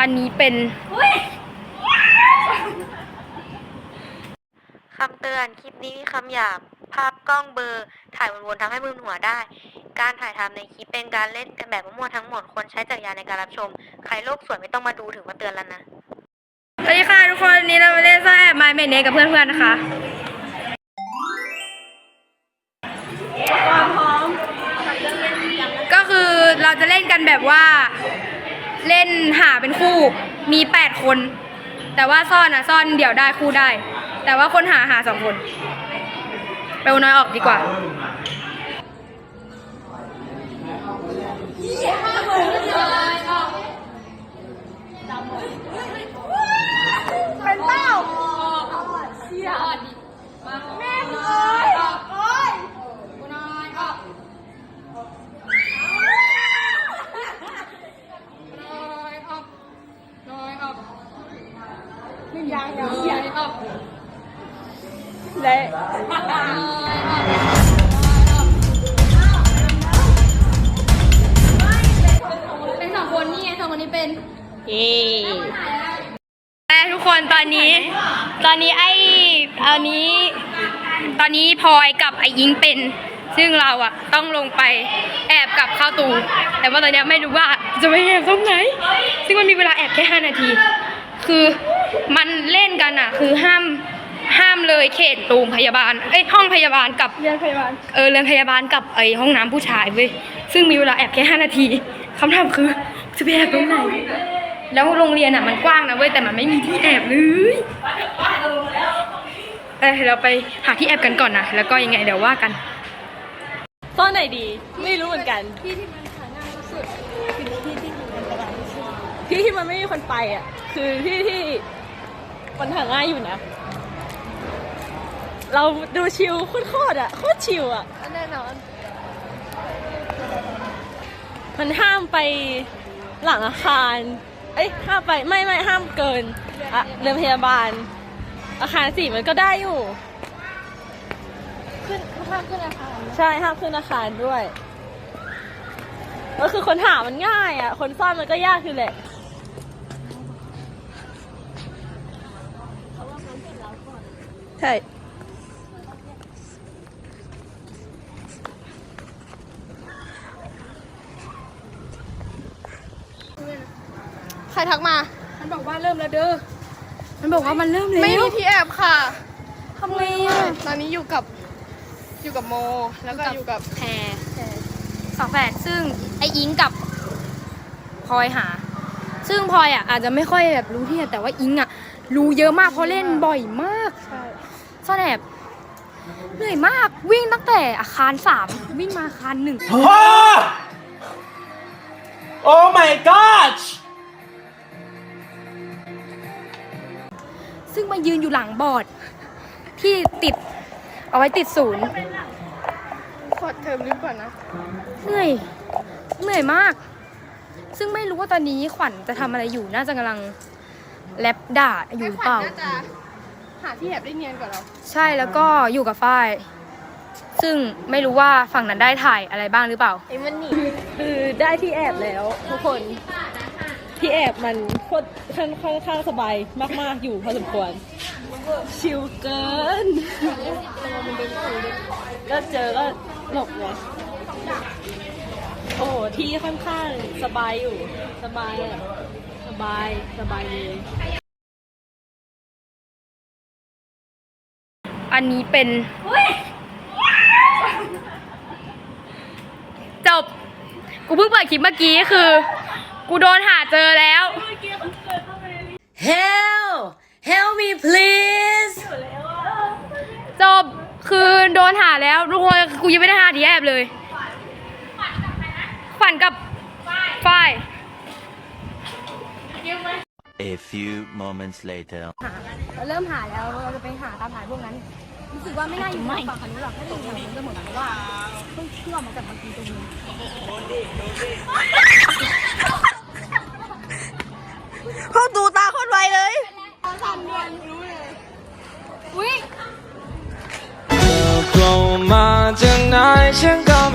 อันนี้เป็นคำเตือน คลิปนี้มีคำหยาบ ภาพกล้องเบลอร์ ถ่ายวนๆทำให้มึนหัวได้ การถ่ายทำในคลิปเป็นการเล่นกันแบบมั่วๆทั้งหมด ควรใช้จักรยานในการรับชม ใครโลกสวยไม่ต้องมาดูถึงว่าเตือนแล้วนะ สวัสดีค่ะทุกคนวันนี้เรามาเล่นซ่อนแอบไมเมเนกับเพื่อนๆนะคะก็คือเราจะเล่นกันแบบว่า เล่นหาเป็นคู่มีแปดคน แต่ว่าซ่อนอะซ่อนเดี่ยวได้คู่ได้ แต่ว่าคนหาหาสองคนไปเอน้อยออกดีกว่า เป็นสองคนนี่ไงสองคนนี้เป็นเย้ทุกคนตอนนี้ ตอนนี้ไอ้อันนี้ ตอนนี้พลอยกับไอ้ยิงเป็น ซึ่งเราอะต้องลงไปแอบกับข้าวตู แต่ว่าตอนนี้ไม่รู้ว่าจะไปแอบตรงไหน ซึ่งมันมีเวลาแอบแค่ 5 นาที คือมันเล่นกันอะคือห้ามห้ามเลยเขตโรงพยาบาลเอ้ยห้องพยาบาลกับเรือนพยาบาลเออเรือนพยาบาลกับไอ้ห้องน้ำผู้ชายเว้ยซึ่งมีเวลาแอบแค่5นาทีคำถามคือจะไปแอบตรงไหน แล้วโรงเรียนอะมันกว้างนะเว้ยแต่มันไม่มีที่แอบเลยเออเราไปหาที่แอบกันก่อนนะแล้วก็ยังไงเดี๋ยวว่ากัน ซ่อนไหนดี ไม่รู้เหมือนกัน ที่ที่มันหาง่ายที่สุด ที่ที่มันไม่มีคนไปอะ คือที่ที่มันหาง่ายอยู่นะ เราดูชิลโคตรๆอะโคตรชิลอะแน่นอน มันห้ามไปหลังอาคาร เอ้ยห้ามไปไม่ไม่ห้ามเกินอะเรือนพยาบาล อาคารสี่มันก็ได้อยู่ห้ามขึ้นอาคารใช่ห้ามขึ้นอาคารด้วยก็คือคนหามันง่ายอะ คนซ่อนมันก็ยากคือแหละ ใช่ใครทักมา มันบอกว่าเริ่มแล้วเด้อ มันบอกว่ามันเริ่มแล้วไม่มีที่แอบค่ะทำไงอะตอนนี้อยู่กับอยู่กับโม แล้วก็อยู่กับแพรฝาแฝดซึ่งไอ้อิงกับพลอยหา ซึ่งพลอยอะอาจจะไม่ค่อยแบบรู้ที่แต่ว่าอิงอะรู้เยอะมากเพราะเล่นบ่อยมากใช่ซ่อนแอบเหนื่อยมากวิ่งตั้งแต่อาคารสามวิ่งมาอาคารหนึ่ง Oh my gosh! ซึ่งมายืนอยู่หลังบอร์ด ที่ติดเอาไว้ติดศูนย์ขอเทอมลึกก่อนนะ เหนื่อย เหนื่อยมาก ซึ่งไม่รู้ว่าตอนนี้ขวัญจะทำอะไรอยู่น่าจะกำลังแลบด่าอยู่หรือเปล่า น่าจะหาที่แอบได้เนียนกว่าเรา ใช่แล้วก็อยู่กับฝ้าย ซึ่งไม่รู้ว่าฝั่งนั้นได้ถ่ายอะไรบ้างหรือเปล่า ไอ้มันหนีคือได้ที่แอบแล้วทุกคน ที่แอบมันโคตรค่อนค่อนข้างสบายมาก ๆ อยู่พอสมควร ชิลเกิน ก็เจอก็หลบเลย โอ้โหที่ค่อนข้างสบายอยู่ สบายอะสบาย สบายเลย อันนี้เป็น จบ กูเพิ่งเปิดคลิปเมื่อกี้คือ กูโดนหาเจอแล้ว Help Help me please จบ คือโดนหาแล้วทุกคนกูยังไม่ได้หาทีแอบเลย ขวัญกับฝ้าย A few moments later. เราเริ่มหาแล้วเราจะไปหาตามหาพวกนั้นรู้สึกว่าไม่น่าอยู่ฝั่งคันนู้นหรอกถ้าอยู่ฝั่งนู้นจะหมดเพราะว่าเพิ่งเชื่อมมาจากเมื่อกี้ตรงนี้พ่อดูตาคนไวเลยอุ้ยเธอกลงมาจากไหนฉันก็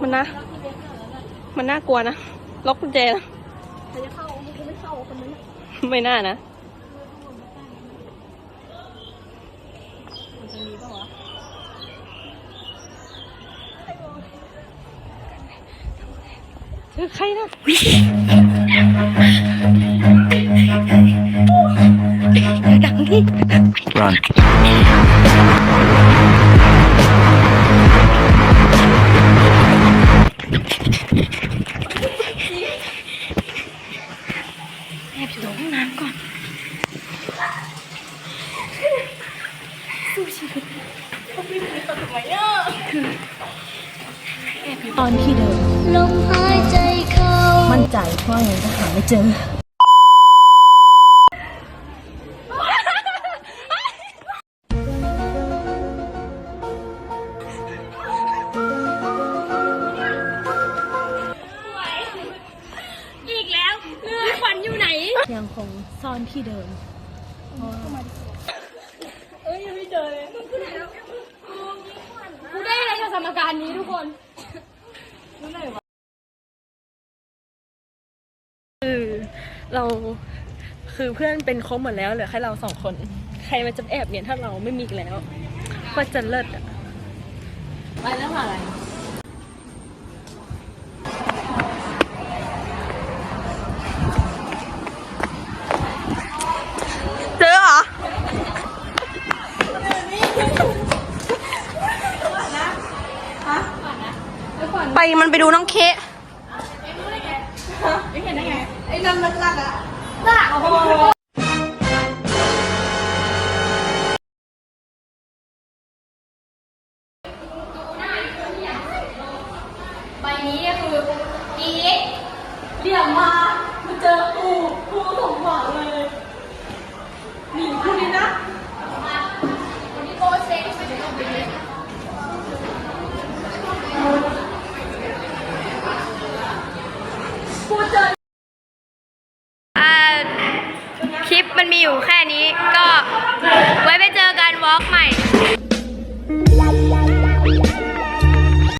มันนะ มันน่ากลัวนะ ล็อกกุญแจนะไม่น่านะเธอใครนะ Run. ตอนที่เดินลมหายใจเข้ามั่นใจว่าไงจะหาไม่เจอ อีกแล้วเรือขวัญอยู่ไหน ยังคงซ่อนที่เดิมกูได้อะไรจากสมการนี้ทุกคน คือเราคือเพื่อนเป็นครบหมดแล้วเหลือแค่เราสองคน ใครมันจะแอบเนี่ยถ้าเราไม่มีอีกแล้ว ก็จะเลิศอะไปแล้วอะไร ไปมันไปดูน้องเคะเห็นได้ไงไอ้นั่นลักๆอะลักโอ้ใบนี้เนี่ยคือเรียมมามาเจอกูกูสมหวังเลยหนีกูเลยนะ